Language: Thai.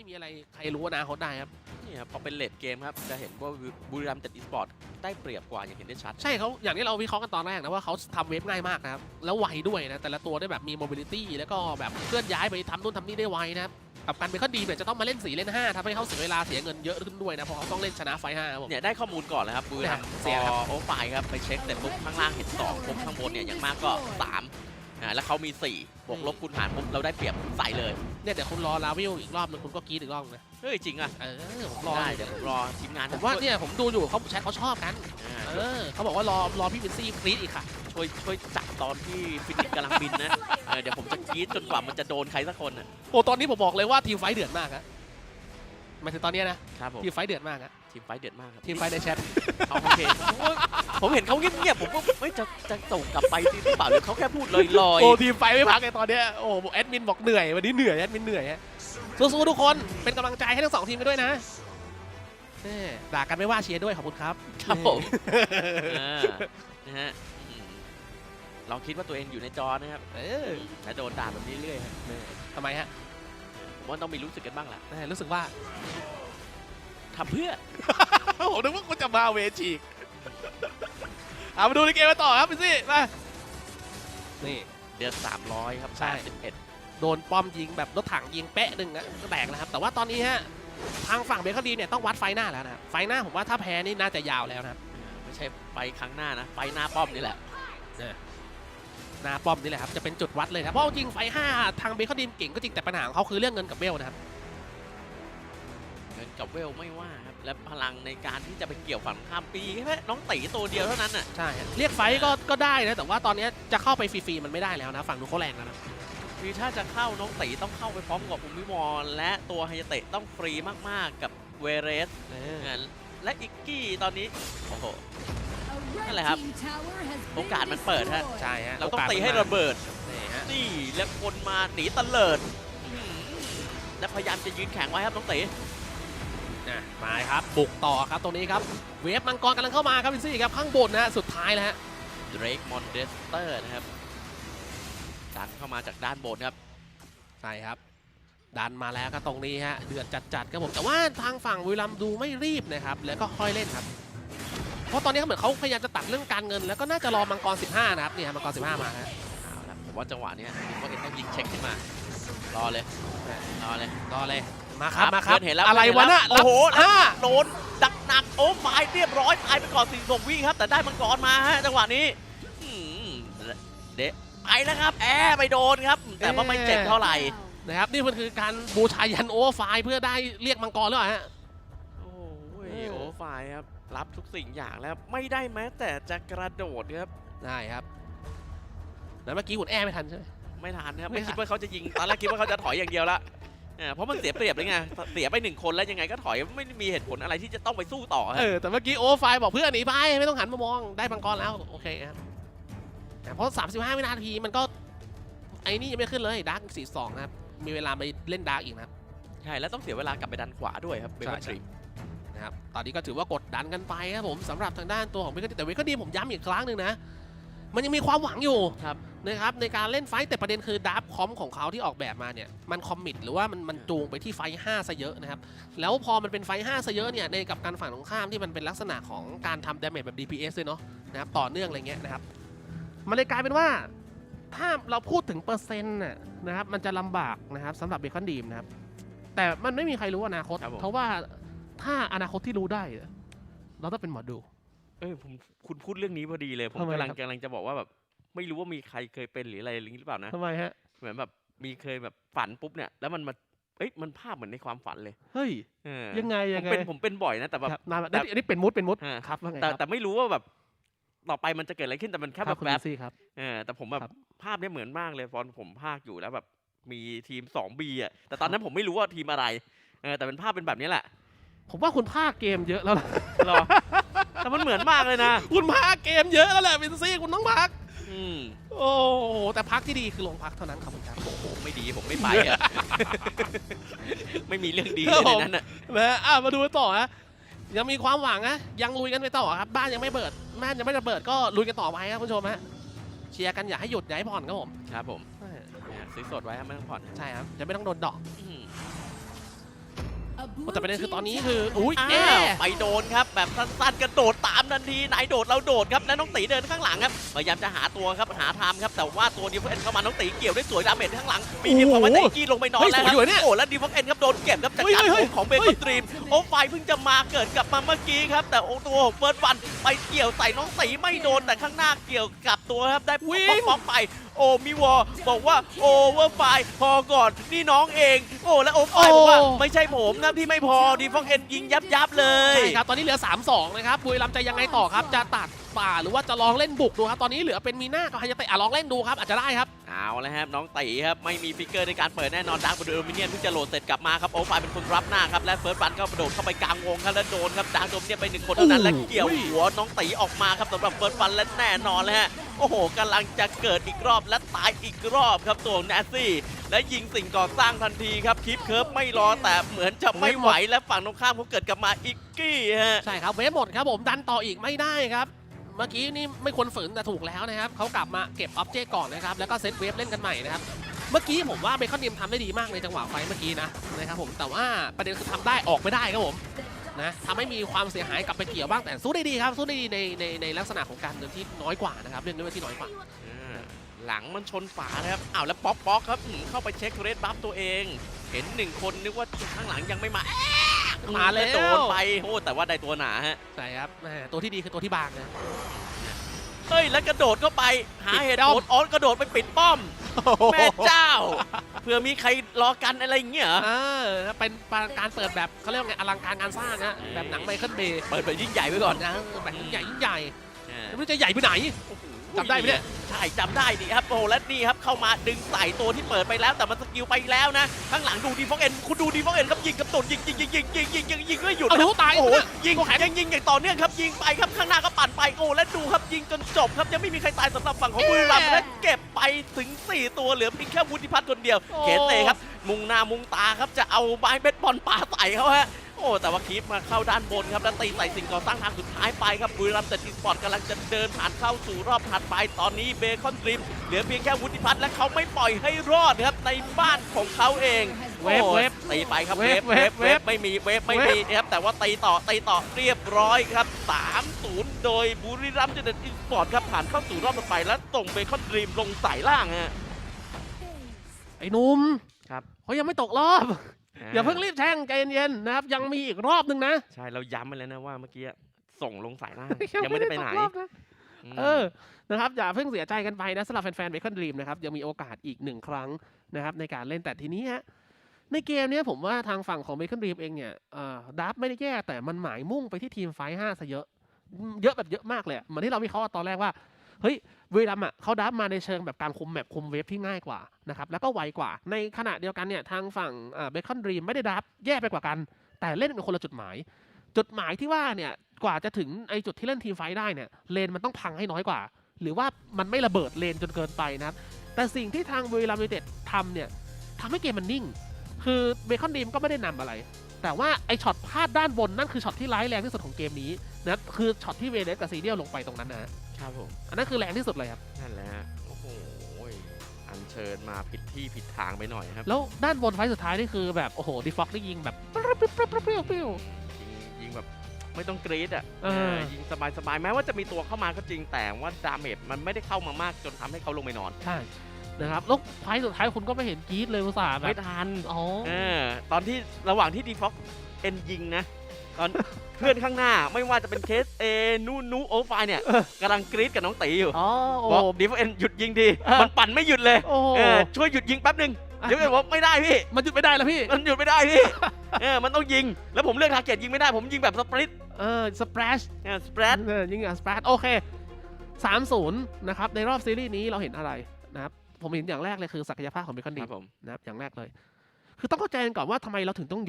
ไม่มีอะไรใครรู้อนาคตได้ครับนี่ครับพอเป็นเลดเกมครับจะเห็นว่าบุรีรัมย์จัดอีสปอร์ตได้เปรียบกว่าอย่างเห็นได้ชัด ใช่เขาอย่างที่เราวิเคราะห์กันตอนแรกนะว่าเขาทำเวฟง่ายมากนะครับ แล้วไวด้วยนะ แต่ละตัวได้แบบมี mobility แล้วก็แบบเคลื่อนย้ายไปทำนู่นทำนี่ได้ไวนะครับกับการเป็นข้อดีเนี่ยจะต้องมาเล่น 4 เล่น 5ทำให้เขาเสียเวลาเสียเงินเยอะขึ้นด้วยนะเพราะเขาต้องเล่นชนะไฟห้าครับผมเนี่ยได้ข้อมูลก่อนเลยครับบุรีรัมย์เสียครับพอโอไฟครับไปเช็คแต่ปุ๊บข้างล่างเห็น2ปุ๊บข้างบนเนี่ยอย่างมากก็ 3 อ่าแล้วเขามี 4 บวกลบคูณหารปุ๊บเราได้เปรียบใส่เลย เนี่ยเดี๋ยวคุณรอลาวิลอีกรอบนึงคุณก็กรีดอีกรอบนึงนะเฮ้ยจริงอะเออผมรอได้อยู่เดี๋ยวผมรอทีมงานผมว่าเนี่ยผมดูอยู่เขาแชทเขาชอบกันอ่าเออเขาบอกว่ารอรอพี่วินซี่กรีดอีกค่ะ ช่วยช่วยจัดตอนที่ฟินิกกำลังบินนะเออเดี๋ยวผมจะกรี๊ดจนกว่ามันจะโดนใครสักคนอะโอ้ตอนนี้ผมบอกเลยว่าทีมไฟท์เดือดมากอะหมายถึงตอนเนี้ยนะครับผม ทีมไฟท์เดือดมากอะ ทีมไฟท์เดือดมากครับทีมไฟท์ในแชทเขาโอเคผมเห็นเขาเงียบๆผมก็ไม่จะจะส่งกลับไปหรือเปล่าหรือเขาแค่พูดลอยโอ้ทีมไฟท์ไม่พักเลยตอนเนี้ยโอ้แอดมินบอกเหนื่อยวันนี้เหนื่อยแอดมินเหนื่อยฮะสู้ๆทุกคนเป็นกำลังใจให้ทั้งสองทีมกันด้วยนะแน่ด่ากันไม่ว่าเชียร์ด้วยขอบคุณครับๆครับผมอ่านะฮะอืมลองคิดว่าตัวเองอยู่ในจอนะครับเออแล้วโดนด่าแบบนี้เรื่อยๆครับทำไมฮะผมว่าต้องมีรู้สึกกันบ้างแหละแน่รู้สึกว่า ทำเพื่อ ผมนึกว่าคุณจะมาเวชีกเอามาดูในเกมกันต่อครับพี่ซี่มา นี่เดือน300 ครับใช่81โดนป้อมยิงแบบรถถังยิงเป๊ะหนึ่งนะก็แตกนะครับ แต่ว่าตอนนี้ฮะทางฝั่งเบคอนดีเนี่ยต้องวัดไฟหน้าแล้วนะครับไฟหน้าผมว่าถ้าแพ้นี่น่าจะยาวแล้วนะครับไม่ใช่ไปครั้งหน้านะ ไปหน้าป้อมนี่แหละ หน้าป้อมนี่แหละครับจะเป็นจุดวัดเลยนะเพราะจริงไฟห้าทางเบคอนดีเก่งก็จริงแต่ปัญหาของเขาคือเรื่องเงินกับเวลนะครับเงินกับเวลไม่ว่าครับและพลังในการที่จะไปเกี่ยวฝั่งข้ามปีแค่น้องตีตัวเดียวเท่านั้นน่ะใช่ฮะเรียกไฟก็ก็ได้นะแต่ว่าตอนนี้จะเข้าไปฟรีๆมันไม่ได้แล้วนะฝั่งนู้นเขาแรงแล้วนะคือถ้าจะเข้าน้องตีต้องเข้าไปพร้อมกับภูมิวอลและตัวไฮยาเตะต้องฟรีมากๆกับเวเรสเอออ่าและอิกกี้ตอนนี้โอ้โหนั่นแหละครับโอกาสมันเปิดฮะใช่ฮะเราต้องโกสตีมันให้มาระเบิดนี่ฮะนี่แล้วคนมาหนีตะเลิดอื้อหือและพยายามจะยืนแข็งไว้ครับน้องตี อะมาครับบุกต่อครับตรงนี้ครับ เวฟมังกรกำลังเข้ามาครับพี่ซี่ครับข้างบนนะฮะสุดท้ายแล้วฮะเดรกมอนเดสเตอร์นะครับดันเข้ามาจากด้านบนครับใช่ครับ ดันมาแล้วครับตรงนี้ฮะเดือดจัดๆครับผมแต่ว่าทางฝั่งบุรีรัมย์ดูไม่รีบนะครับแล้วก็ค่อยเล่นครับ เพราะตอนนี้เขาเหมือนเขาพยายามจะตัดเรื่องการเงิน แล้วก็น่าจะรอมังกร 15 นะครับนี่ฮะมังกร 15 มาฮะเอาละผมว่าจังหวะเนี้ยคิดว่าเอ็นต้องยิงเช็คขึ้นมารอเลยรอเลยรอเลย มาครับมาครับเพื่อนเห็นแล้วอะไรวะน่ะโอ้โหรับห้าโดนดักหนักโอ้ไฟเรียบร้อยตายไปก่อนสี่สวิครับ แต่ได้มังกรมาฮะจังหวะนี้อืมเดะไปแล้วครับ แอร์ไปโดนครับ แต่ว่าไม่เจ็บเท่าไหร่นะครับนี่มันคือการบูชายันโอเวอร์ไฟล์เพื่อได้เรียกมังกรหรือเปล่าฮะโอ้ยเออโอ้ไฟครับรับทุกสิ่งอย่างแล้วไม่ได้แม้แต่จะกระโดดครับได้ครับแล้วเมื่อกี้คุณแอร์ไม่ทันใช่ไหมไม่ทันครับไม่ไม่ทันคิดว่าเขาจะยิงตอนแรกคิดว่าเขาจะถอยอย่างเดียวละ เออเพราะมันเสียเปรียบเลยไง เสียไปหนึ่งคนแล้วยังไงก็ถอยไม่มีเหตุผลอะไรที่จะต้องไปสู้ต่อฮะเออแต่เมื่อกี้โอเวอร์ไฟล์บอกเพื่อนหนีไปไม่ต้องหันมามองได้มังกรแล้วโอเคครับแต่เพราะ 35 วินาทีมันก็ไอ้นี่ยังไม่ขึ้นเลยดาร์ก42นะครับมีเวลาไปเล่นดาร์กอีกนะครับใช่แล้วต้องเสียเวลากลับไปดันขวาด้วยครับเบใช่คอนใช่ทรีนะครับตอนนี้ก็ถือว่ากดดันกันไปครับผมสำหรับทางด้านตัวของเวกดีแต่เวกดีผมย้ำอีกครั้งหนึ่งนะ มันยังมีความหวังอยู่ครับนะครับในการเล่นไฟต์แต่ประเด็นคือดับคอมของเขาที่ออกแบบมาเนี่ยมันคอมมิตหรือว่ามันมันจูงไปที่ไฟต์5ซะเยอะนะครับแล้วพอมันเป็นไฟต์5ซะเยอะเนี่ยในกับการฝั่งตรงข้ามที่มันเป็นลักษณะของการทำดาเมจแบบ DPS ด้วยเนาะนะครับต่อเนื่องอะไรเงี้ยนะครับมันเลยกลายเป็นว่าถ้าเราพูดถึงเปอร์เซ็นต์น่ะนะครับมันจะลำบากนะครับสำหรับเบคอนดีมนะครับแต่มันไม่มีใครรู้อนาคตครับผมเพราะว่าถ้าอนาคตที่รู้ได้อะเราต้องเป็นหมอดู เออผมคุณพูดเรื่องนี้พอดีเลย ผมทำไมกำลังครับ กำลังจะบอกว่าแบบ ไม่รู้ว่ามีใครเคยเป็นหรืออะไรอย่างนี้หรือเปล่านะทำไมฮะ เหมือนแบบมีเคยแบบฝันปุ๊บเนี่ย แล้วมันมาเอ้ยมันภาพเหมือนในความฝันเลยเฮ้ย เออยังไงผยัมงไงเป็นผมเป็นบ่อยนะแต่แบบ ครับนานแต่อันนี้เป็นมุดเป็นมุดฮะครับว่าไงแต่ครับแต่ไม่รู้ว่าแบบ ต่อไปมันจะเกิดอะไรขึ้นแต่มันแค่คแบรับบคุณแบลูบซี่ครับ เออแต่ผมแบบครับภาพเนี้ยเหมือนมากเลยตอนผมภาคอยู่แล้วแบบมีทีม 2B อะแต่ตอนนั้นผมไม่รู้ว่าทีมอะไรเออแต่เป็นภาพเป็นแบบนี้แหละผมว่าคุณภาคเกมเยอะแล้วล่ะรอ แต่มันเหมือนมากเลยนะคุณภาคเกมเยอะแล้วแหละวินซี่คุณต้องพัก อืมโอ้โหแต่พักที่ดีคือลงพักเท่านั้นครับคุณครับโอ้โหไม่ดีผมไม่ไปอะ ไม่มีเรื่องดีครัเลยบผมในนั้นอะนะอะมาดูกันต่อฮะยังมีความหวังนะยังลุยกันไปต่อครับ บ้านยังไม่เปิดบ้านยังไม่ระเบิดก็ลุยกันต่อไปครับคุณผู้ชมฮะเชียร์กันอย่าให้หยุดอย่าให้ผ่อนครับผมครับผมเออเนี่ยซื้อสดไว้ครับไม่ต้องผ่อนใช่ครับจะไม่ต้องโดนดอกอืม แต่ประเด็นคือตอนนี้คือ อุ้ยอ้าเอ๊วไปโดนครับ แบบสั้นๆกระโดดตามทันทีไหนโดดเราโดดครับแล้วน้องตีเดินข้างหลังครับพยายามจะหาตัวครับหาทามครับแต่ว่าตัวดีฟเอ็นเข้ามาน้องตีเกี่ยวได้สวยดาเมจข้างหลังมีทีมของมันตีกี้ลงไปนอนแล้วครับโอ้แล้วดีฟเอ็นครับโดนเก็บครับจากการโของเบคอนดรีมโอ้ไฟเพิ่งจะมาเกิดกลับมาเมื่อกี้ครับแต่โอ้ตัวของเฟิร์สวันไปเกี่ยวใส่น้องตีไม่โดนแต่ข้างหน้าเกี่ยวกับตัวครับได้ป๊อกป๊อกไป โอ้มีวอบอกว่าโอเวอร์ไฟพอก่อนนี่น้องเอง โอ้แล้วโอไฟบอกว่าไม่ใช่ผมนะที่ไม่พอดีฟเอ็นยิงยับยับๆเลยใช่ครับตอนนี้เหลือ 3-2 นะครับบุรีรัมย์จะยังไงต่อครับจะตัดป่าหรือว่าจะลองเล่นบุกดูครับ ตอนนี้เหลือเป็นมีหน้ากับไฮยาเตะอะลองเล่นดูครับ อาจจะได้ครับ เอาแล้วครับ น้องตีครับ ไม่มีฟิกเกอร์ในการเปิดแน่นอนดักบนเอลมิเนียนเพิ่งจะโหลดเสร็จกลับมาครับ โอไฟเป็นคนรับหน้าครับ และเฟิร์สบันก็กระโดดเข้าไปกลางวงครับ แล้วโดนครับดักโดมเนี่ยไปหนึ่งคนเท่านั้นและเกี่ยวหัวน้องตีออกมาครับสำหรับเฟิร์สบันและแน่นอนเลยฮะโอ้โหกำลังจะเกิดอีกรอบและตายอีกรอบครับตัวแนสซี่และยิงสิ่งก่อสร้างทันทีครับคลิปเคิร์ฟไม่รอแต่เหมือนจะไม่ไหวและฝั่งตรงข้ามเขาเกิดกลับมาอีกกี้ฮะใช่ครับเวฟหมดครับผมดันต่ออีกไม่ได้ครับ เมื่อกี้นี่ไม่ควรฝืนแต่ถูกแล้วนะครับเขากลับมาเก็บออบเจกต์ก่อนนะครับแล้วก็เซตเวฟเล่นกันใหม่นะครับเมื่อกี้ผมว่าเบคอนเดียมทำได้ดีมากในจังหวะไฟเมื่อกี้นะนะครับผมแต่ว่าประเด็นคือทำได้ออกไม่ได้ครับผมนะทำให้มีความเสียหายกลับไปเกี่ยวบ้างแต่สู้ได้ดีครับสู้ได้ดีในในในลักษณะของการเดินที่น้อยกว่านะครับเรื่องนี้ที่น้อยกว่าหลังมันชนฝานะครับอ้าวแล้วป๊อกป๊อกครับเข้าไปเช็คเรดบัฟตัวเอง เห็นหนึ่งคนนึกว่าข้างหลังยังไม่มา มาแล้วโดนไปโอ้แต่ว่าได้ตัวหนาฮะใช่ครับแหม่ตัวที่ดีคือตัวที่บางนะเฮ้ยแล้วกระโดดเข้าไปหาปิดเหตุป้อผมลอ๋อกระโดดไปปิดป้อมแม่เจ้าเผื่อมีใครรอกันอะไรอย่างเงี้ยเหรอเออเป็นการเปิดแบบเขาเรียกว่าไงอลังการงานสร้างนะแบบหนังไมเคิลเบย์เปิดแบบยิ่งใหญ่ไว้ก่อนนะแบบยิ่งใหญ่ยิ่งใหญ่อ่าไม่รู้จะใหญ่ไปไหน จำได้ไหมเนี่ย ใช่จำได้ดิครับโอ้โหและนี่ครับเข้ามาดึงใส่ตัวที่เปิดไปแล้ว แต่มันสกิลไปแล้วนะข้างหลังดูดีฟอกเอ็นคุณดูดีฟอกเอ็นครับยิงกับตุนยิงยิงยิงยิงยิงยิงยิงยิงไม่หยุดเอานะตายโอ้โหเนี่ยยิงตัวแข็ง ยิงยิงอย่างต่อเนื่องครับยิงไปครับข้างหน้าก็ปั่นไปโอ้และดูครับยิงจนจบครับยังไม่มีใครตายสำหรับฝั่งของบุรีรัมย์และเก็บไปถึง 4 ตัวเหลือเพียงแค่วุฒิพัฒน์คนเดียวเขเตครับ มุงหน้ามุงตาครับจะเอาไม้เบสบอลปาใส่เขาฮะ โอ้แต่ว่าคีปมาเข้าด้านบนครับแล้วตีใส่สิ่งก่อสร้างทางสุดท้ายไปครับบุรีรัมย์แต่ทีมสปอร์ตกำลังจะเดินผ่านเข้าสู่รอบถัดไปตอนนี้เบคอนดริมเหลือเพียงแค่วุฒิพัฒน์และเขาไม่ปล่อยให้รอดครับในบ้านของเขาเองเวฟโอ้เวฟตีไปครับเวเวฟฟเวฟเวเวฟฟไม่มีเวฟไม่เวฟมีนะครับแต่ว่าตีต่อตีต่อเรียบร้อยครับ3-0 โดยบุรีรัมย์จะเดินทีมสปอร์ตครับผ่านเข้าสู่รอบต่อไปแล้วส่งเบคอนดริมลงสายล่างฮะไอ้หนุ่มครับ เขายังไม่ตกรอบ อย่าเพิ่งรีบแช่งใจเย็นๆนะครับ ยังมีอีกรอบนึงนะใช่เราย้ำไปแล้วนะว่าเมื่อกี้ส่งลงสายล่างยังไม่ได้ไปไหนตกรอบนะมเออนะครับอย่าเพิ่งเสียใจกันไปนะสำหรับแฟนๆเบคอนดรีมนะครับยังมีโอกาสอีกหนึ่งครั้งนะครับ ในการเล่นแต่ทีนี้ฮะในเกมเนี้ยผมว่าทางฝั่งของเบคอนดรีมเองเนี่ยเอ่อดับไม่ได้แย่แต่มันหมายมุ่งไปที่ทีมไฟห้าซะเยอะอืมเยอะแบบเยอะมากเลยอะเหมือนที่เราวิเคราะห์ตอนแรกว่า เฮ้ยบุรีรัมย์อะเขาดับมาในเชิงแบบการคุมแมปคุมเวฟที่ง่ายกว่านะครับแล้วก็ไวกว่า ในขณะเดียวกันเนี่ยทางฝั่งเบคอนดรีมไม่ได้ดับแย่ไปกว่ากัน แต่เล่นกันคนละจุดหมาย จุดหมายที่ว่าเนี่ยกว่าจะถึงไอจุดที่เล่นทีมไฟได้เนี่ยเลนมันต้องพังให้น้อยกว่า หรือว่ามันไม่ระเบิดเลนจนเกินไปนะครับแต่สิ่งที่ทางบุรีรัมย์ยูไนเต็ดทำเนี่ยทำให้เกมมันนิ่ง คือเบคอนดีมก็ไม่ได้นำอะไร แต่ว่าไอช็อตพลาดด้านบนนั่นคือช็อตที่ร้ายแรงที่สุดของเกมนี้นะคือช็อตที่เวเนสกับซีเดียลลงไปตรงนั้นนะ ครับผม อันนั้นคือแรงที่สุดเลยครับ นั่นแหละฮะโอ้โหอันเชิญมาผิดที่ผิดทางไปหน่อยครับแล้วด้านบนไฟท์สุดท้ายนี่คือแบบโอ้โหดีฟ็อกได้ยิงแบบปริ๊บปริ๊บปริ๊บปริ๊บปริ๊บปริ๊บยิงยิงแบบไม่ต้องกรีดอะเออ เออยิงสบายสบายๆแม้ว่าจะมีตัวเข้ามาก็จริงแต่ว่าดาเมจมันไม่ได้เข้ามามากจนทำให้เขาลงไปนอน ใช่นะครับแล้วไฟท์สุดท้ายคุณก็ไม่เห็นกรีดเลยอุตส่าห์แบไม่บทัน อ๋อ เออตอนที่ระหว่างที่ดีฟ็อกเอ็นยิงนะ ตอนเพื่อนข้างหน้าไม่ว่าจะเป็นเคสเอนูนูโอไฟเนี่ยกำลังกรีดกับน้องตีอยู่อ๋อโอ้ บอกดีฟ็อกเอ็นหยุดยิงดีเออ มันปั่นไม่หยุดเลยโอ้โหเออช่วยหยุดยิงแป๊บหนึงเดี๋ยวเอ็นบอกไม่ได้พี่ มันหยุดไม่ได้แล้วพี่ มันหยุดไม่ได้พี่ เออมันต้องยิง แล้วผมเลือกทาร์เก็ตยิงไม่ได้ผมยิงแบบสปริตเออสเปรชเออสเปรดเออยิงอะสเปรชโอเคสามศูนย์นะครับในรอบซีรีส์นี้เราเห็นอะไรนะครับผมเห็นอย่างแรกเลยคือศักยภาพของเบคอนคดีรับผม นะครับอย่างแรกเลย คือต้องเข้าใจกันก่อนว่าทำไมเราถึงต้องยก